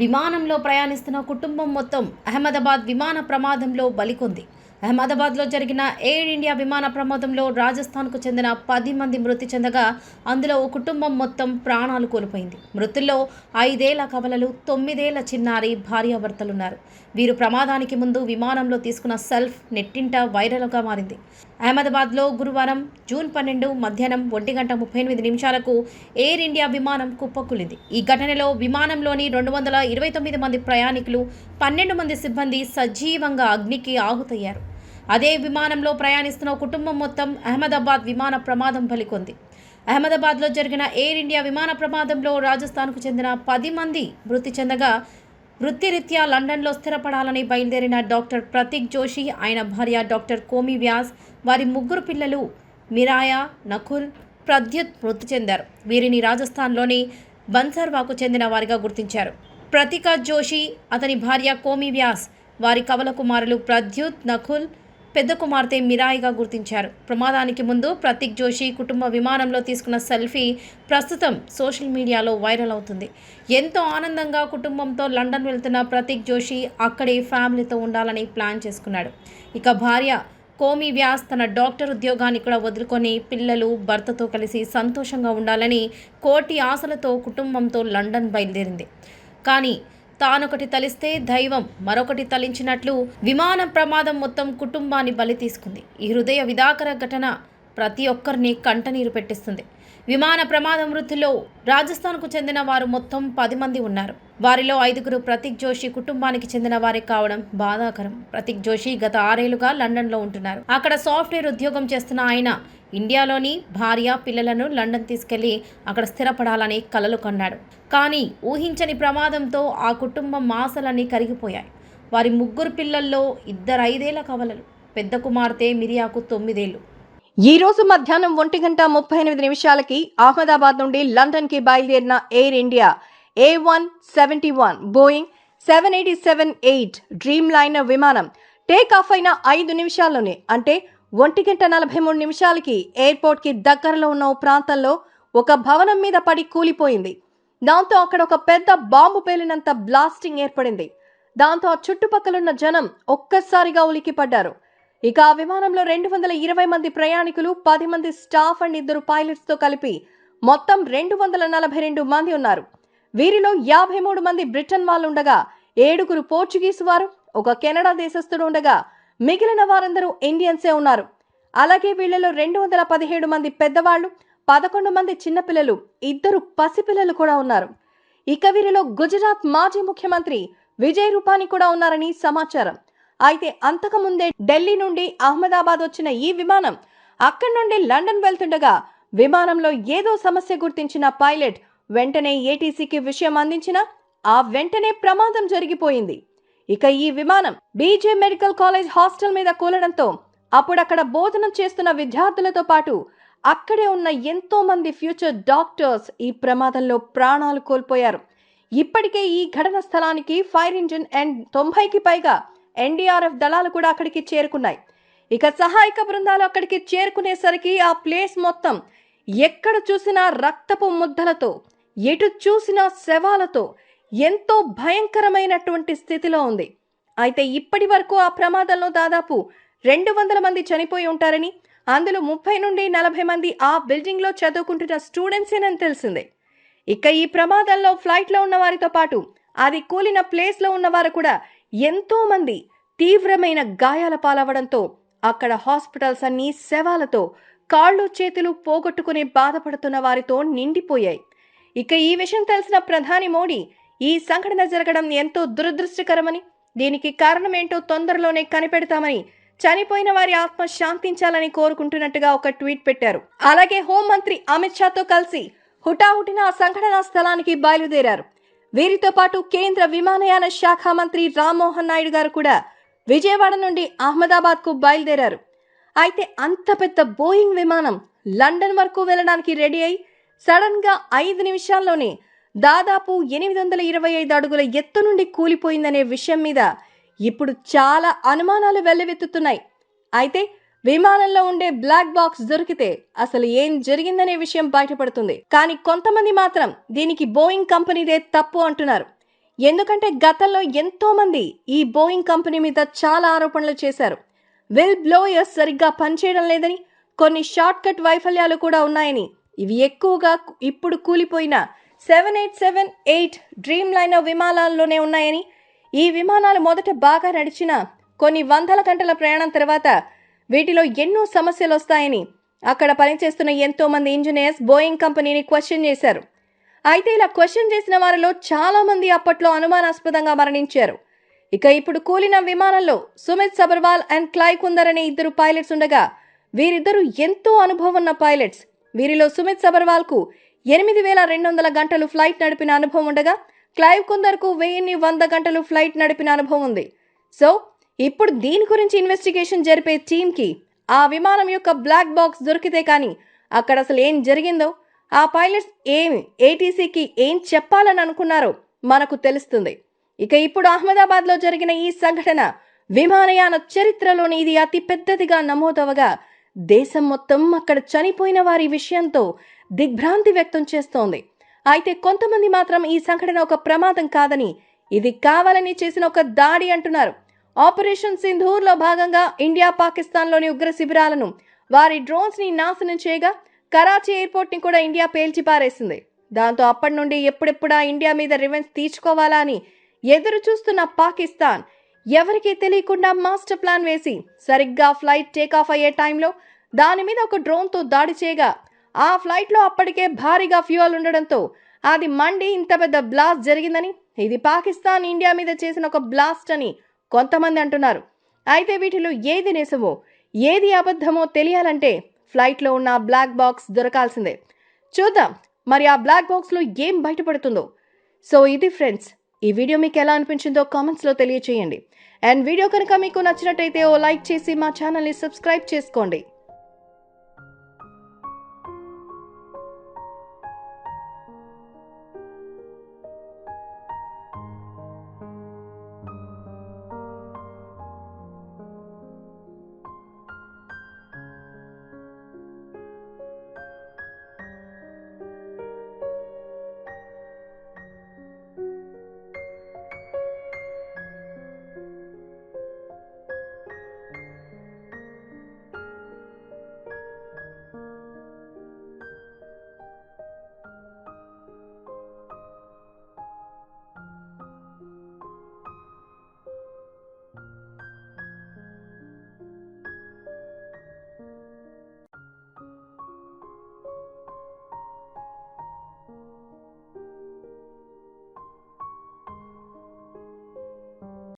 విమానంలో ప్రయాణిస్తున్న కుటుంబం మొత్తం అహ్మదాబాద్ విమాన ప్రమాదంలో బలికొంది. అహ్మదాబాద్లో జరిగిన ఎయిర్ ఇండియా విమాన ప్రమాదంలో రాజస్థాన్కు చెందిన పది మంది మృతి చెందగా అందులో ఓ కుటుంబం మొత్తం ప్రాణాలు కోల్పోయింది. మృతుల్లో ఐదేళ్ళ కవలలు తొమ్మిదేళ్ళ చిన్నారి భార్యాభర్తలున్నారు. వీరు ప్రమాదానికి ముందు విమానంలో తీసుకున్న సెల్ఫ్ నెట్టింట వైరల్గా మారింది. అహ్మదాబాద్లో గురువారం జూన్ పన్నెండు మధ్యాహ్నం ఒంటి గంట ముప్పై ఎనిమిది నిమిషాలకు ఎయిర్ ఇండియా విమానం కుప్పకూలింది. ఈ ఘటనలో విమానంలోని రెండు వందల ఇరవై తొమ్మిది మంది ప్రయాణికులు పన్నెండు మంది సిబ్బంది సజీవంగా అగ్నికి ఆహుతయ్యారు. అదే విమానంలో ప్రయాణిస్తున్న కుటుంబం మొత్తం అహ్మదాబాద్ విమాన ప్రమాదం బలికొంది. అహ్మదాబాద్లో జరిగిన ఎయిర్ ఇండియా విమాన ప్రమాదంలో రాజస్థాన్కు చెందిన పది మంది మృతి చెందగా వృత్తిరీత్యా లండన్లో స్థిరపడాలని బయలుదేరిన డాక్టర్ ప్రతీక్ జోషి ఆయన భార్య డాక్టర్ కోమి వ్యాస్ వారి ముగ్గురు పిల్లలు మిరాయా నకుల్ ప్రద్యుత్ మృతి చెందారు. వీరిని రాజస్థాన్లోని బన్సర్వాకు చెందిన వారిగా గుర్తించారు. ప్రతీక జోషి అతని భార్య కోమి వ్యాస్ వారి కవల కుమారులు ప్రద్యుత్ నకుల్ పెద్ద కుమార్తె మిరాయిగా గుర్తించారు. ప్రమాదానికి ముందు ప్రతీక్ జోషి కుటుంబ విమానంలో తీసుకున్న సెల్ఫీ ప్రస్తుతం సోషల్ మీడియాలో వైరల్ అవుతుంది. ఎంతో ఆనందంగా కుటుంబంతో లండన్ వెళ్తున్న ప్రతీక్ జోషి అక్కడే ఫ్యామిలీతో ఉండాలని ప్లాన్ చేసుకున్నాడు. ఇక భార్య కోమి వ్యాస్ తన డాక్టర్ ఉద్యోగాన్ని కూడా వదులుకొని పిల్లలు భర్తతో కలిసి సంతోషంగా ఉండాలని కోటి ఆశలతో కుటుంబంతో లండన్ బయలుదేరింది. కానీ తానొకటి తలిస్తే దైవం మరొకటి తలించినట్లు విమాన ప్రమాదం మొత్తం కుటుంబాన్ని బలి తీసుకుంది. ఈ హృదయ విదాకర ఘటన ప్రతి ఒక్కరిని కంటనీరు పెట్టిస్తుంది. విమాన ప్రమాద మృతిలో రాజస్థాన్కు చెందిన వారు మొత్తం పది మంది ఉన్నారు. వారిలో ఐదుగురు ప్రతీక్ జోషి కుటుంబానికి చెందిన వారే కావడం బాధాకరం. ప్రతీక్ జోషి గత ఆరేళ్ళుగా లండన్లో ఉంటున్నారు. అక్కడ సాఫ్ట్వేర్ ఉద్యోగం చేస్తున్న ఆయన ఇండియాలోని భార్య పిల్లలను లండన్ తీసుకెళ్ళి అక్కడ స్థిరపడాలని కలలు కన్నాడు. కానీ ఊహించని ప్రమాదంతో ఆ కుటుంబం ఆశలన్నీ కరిగిపోయాయి. వారి ముగ్గురు పిల్లల్లో ఇద్దరు ఐదేళ్ళ కవలలు పెద్ద కుమార్తె మిరియాకు తొమ్మిదేళ్ళు. ఈ రోజు మధ్యాహ్నం ఒంటి గంట ముప్పై ఎనిమిది నిమిషాలకి అహ్మదాబాద్ నుండి లండన్కి బయలుదేరిన air India A one seventy one Boeing seven eighty seven eight Dreamliner విమానం టేక్ ఆఫ్ అయిన ఐదు నిమిషాల్లోనే అంటే ఒంటి గంట నలభై మూడు నిమిషాలకి ఎయిర్పోర్ట్కి దగ్గరలో ఉన్న ఓ ప్రాంతంలో ఒక భవనం మీద పడి కూలిపోయింది. దాంతో అక్కడ ఒక పెద్ద బాంబు పేలినంత బ్లాస్టింగ్ ఏర్పడింది. దాంతో ఆ చుట్టుపక్కలున్న జనం ఒక్కసారిగా ఉలికిపడ్డారు ఇక ఆ విమానంలో రెండు వందల ఇరవై మంది ప్రయాణికులు పది మంది స్టాఫ్ అండ్ ఇద్దరు పైలట్స్తో కలిపి మొత్తం రెండు వందల నలభై రెండు మంది ఉన్నారు. వీరిలో యాభై మూడు మంది బ్రిటన్ వాళ్ళు ఉండగా ఏడుగురు పోర్చుగీస్ వారు ఒక కెనడా దేశస్థుడు ఉండగా మిగిలిన వారందరూ ఇండియన్సే ఉన్నారు. అలాగే వీళ్ళలో రెండు వందల పదిహేడు మంది పెద్దవాళ్ళు పదకొండు మంది చిన్నపిల్లలు ఇద్దరు పసిపిల్లలు కూడా ఉన్నారు. ఇక వీరిలో గుజరాత్ మాజీ ముఖ్యమంత్రి విజయ్ రూపానీ కూడా ఉన్నారని సమాచారం. అయితే అంతకుముందే ఢిల్లీ నుండి అహ్మదాబాద్ వచ్చిన ఈ విమానం అక్కడి నుండి లండన్ వెళ్తుండగా విమానంలో ఏదో సమస్య గుర్తించిన పైలట్ వెంటనే ఏటీసీకి విషయం అందించిన ఆ వెంటనే ప్రమాదం జరిగిపోయింది. ఇక ఈ విమానం బీజే మెడికల్ కాలేజ్ హాస్టల్ మీద కూలడంతో అప్పుడక్కడ బోధనం చేస్తున్న విద్యార్థులతో పాటు అక్కడే ఉన్న ఎంతో మంది ఫ్యూచర్ డాక్టర్స్ ఈ ప్రమాదంలో ప్రాణాలు కోల్పోయారు. ఇప్పటికే ఈ ఘటన స్థలానికి ఫైర్ ఇంజిన్ అండ్ తొంభైకి పైగా ఎన్డీఆర్ఎఫ్ దళాలు కూడా అక్కడికి చేరుకున్నాయి. ఇక సహాయక బృందాలు అక్కడికి చేరుకునేసరికి ఆ ప్లేస్ మొత్తం ఎక్కడ చూసినా రక్తపు ముద్దలతో ఎటు చూసినా శవాలతో ఎంతో భయంకరమైనటువంటి స్థితిలో ఉంది. అయితే ఇప్పటి వరకు ఆ ప్రమాదంలో దాదాపు రెండు వందల మంది చనిపోయి ఉంటారని అందులో ముప్పై నుండి నలభై మంది ఆ బిల్డింగ్లో చదువుకుంటున్న స్టూడెంట్సేనని తెలిసిందే. ఇక ఈ ప్రమాదంలో ఫ్లైట్లో ఉన్న వారితో పాటు అది కూలిన ప్లేస్లో ఉన్నవారు కూడా ఎంతో మంది తీవ్రమైన గాయాల పాలవడంతో అక్కడ హాస్పిటల్స్ అన్నీ శవాలతో కాళ్ళు చేతులు పోగొట్టుకుని బాధపడుతున్న వారితో నిండిపోయాయి. ఇక ఈ విషయం తెలిసిన ప్రధాని మోడీ ఈ సంఘటన జరగడం ఎంతో దురదృష్టకరమని దీనికి కారణమేంటో తొందరలోనే కనిపెడతామని చనిపోయిన వారి ఆత్మ శాంతించాలని కోరుకుంటున్నట్టుగా ఒక ట్వీట్ పెట్టారు. అలాగే హోంమంత్రి అమిత్ షాతో కలిసి హుటాహుటిన ఆ సంఘటనా స్థలానికి బయలుదేరారు. వీరితో పాటు కేంద్ర విమానయాన శాఖ మంత్రి రామ్మోహన్ నాయుడు గారు కూడా విజయవాడ నుండి అహ్మదాబాద్కు బయలుదేరారు. అయితే అంత పెద్ద బోయింగ్ విమానం లండన్ వరకు వెళ్ళడానికి రెడీ అయి సడన్గా ఐదు నిమిషాల్లోనే దాదాపు ఎనిమిది వందల ఇరవై ఐదు అడుగుల ఎత్తు నుండి కూలిపోయిందనే విషయం మీద ఇప్పుడు చాలా అనుమానాలు వెల్లువెత్తుతున్నాయి. అయితే విమానంలో ఉండే బ్లాక్ బాక్స్ దొరికితే అసలు ఏం జరిగిందనే విషయం బయటపడుతుంది. కానీ కొంతమంది మాత్రం దీనికి బోయింగ్ కంపెనీదే తప్పు అంటున్నారు. ఎందుకంటే గతంలో ఎంతో మంది ఈ బోయింగ్ కంపెనీ మీద చాలా ఆరోపణలు చేశారు. విల్ బ్లోయర్స్ సరిగ్గా పనిచేయడం లేదని కొన్ని షార్ట్ కట్ వైఫల్యాలు కూడా ఉన్నాయని. ఇవి ఎక్కువగా ఇప్పుడు కూలిపోయిన seven eight seven eight Dreamliner విమానాల్లోనే ఉన్నాయని ఈ విమానాలు మొదట బాగా నడిచిన కొన్ని వందల గంటల ప్రయాణం తర్వాత వీటిలో ఎన్నో సమస్యలు వస్తాయని అక్కడ పనిచేస్తున్న ఎంతో మంది ఇంజనీర్స్ బోయింగ్ కంపెనీని క్వశ్చన్ చేశారు. అయితే ఇలా క్వశ్చన్ చేసిన వారిలో చాలా మంది అప్పట్లో అనుమానాస్పదంగా మరణించారు. ఇక ఇప్పుడు కూలిన విమానంలో సుమిత్ సబర్వాల్ అండ్ క్లాయ్ కుందర్ అనే ఇద్దరు పైలట్స్ ఉండగా వీరిద్దరూ ఎంతో అనుభవం ఉన్న పైలట్స్. వీరిలో సుమిత్ సబర్వాల్కు ఎనిమిది వేల రెండు వందల గంటలు ఫ్లైట్ నడిపిన అనుభవం ఉండగా క్లైవ్ కుందర్కు వెయ్యిన్ని వంద గంటలు ఫ్లైట్ నడిపిన అనుభవం ఉంది. సో ఇప్పుడు దీని గురించి ఇన్వెస్టిగేషన్ జరిపే టీంకి ఆ విమానం యొక్క బ్లాక్ బాక్స్ దొరికితే కానీ అక్కడ అసలు ఏం జరిగిందో ఆ పైలట్స్ ఏమి ఏటీసీకి ఏం చెప్పాలని అనుకున్నారో మనకు తెలుస్తుంది. ఇక ఇప్పుడు అహ్మదాబాద్లో జరిగిన ఈ సంఘటన విమానయాన చరిత్రలోని ఇది అతి పెద్దదిగా నమోదవగా దేశం మొత్తం అక్కడ చనిపోయిన వారి విషయంతో దిగ్భ్రాంతి వ్యక్తం చేస్తోంది. అయితే కొంతమంది మాత్రం ఈ సంఘటన ఒక ప్రమాదం కాదని ఇది కావాలని చేసిన ఒక దాడి అంటున్నారు. ఆపరేషన్ సింధూర్లో భాగంగా ఇండియా పాకిస్తాన్లోని ఉగ్ర శిబిరాలను వారి డ్రోన్స్ని నాశనం చేయగా కరాచీ ఎయిర్పోర్ట్ని కూడా ఇండియా పేల్చి పారేసింది. దాంతో అప్పటి నుండి ఎప్పుడెప్పుడా ఇండియా మీద రివెంజ్ తీర్చుకోవాలా అని ఎదురు చూస్తున్న పాకిస్తాన్ ఎవరికీ తెలియకుండా మాస్టర్ ప్లాన్ వేసి సరిగ్గా ఫ్లైట్ టేక్ ఆఫ్ అయ్యే టైంలో దాని మీద ఒక డ్రోన్తో దాడి చేయగా ఆ ఫ్లైట్లో అప్పటికే భారీగా ఫ్యూయల్ ఉండడంతో అది మండి ఇంత పెద్ద బ్లాస్ట్ జరిగిందని ఇది పాకిస్తాన్ ఇండియా మీద చేసిన ఒక బ్లాస్ట్ అని కొంతమంది అంటున్నారు. అయితే వీటిలో ఏది నిజమో ఏది అబద్ధమో తెలియాలంటే ఫ్లైట్లో ఉన్న బ్లాక్ బాక్స్ దొరకాల్సిందే. చూద్దాం మరి ఆ బ్లాక్ బాక్స్లో ఏం బయటపడుతుందో. సో ఇది ఫ్రెండ్స్ ఈ వీడియో మీకు ఎలా అనిపించిందో కామెంట్స్లో తెలియచేయండి. అండ్ వీడియో కనుక మీకు నచ్చినట్టయితే ఓ లైక్ చేసి మా ఛానల్ని సబ్స్క్రైబ్ చేసుకోండి.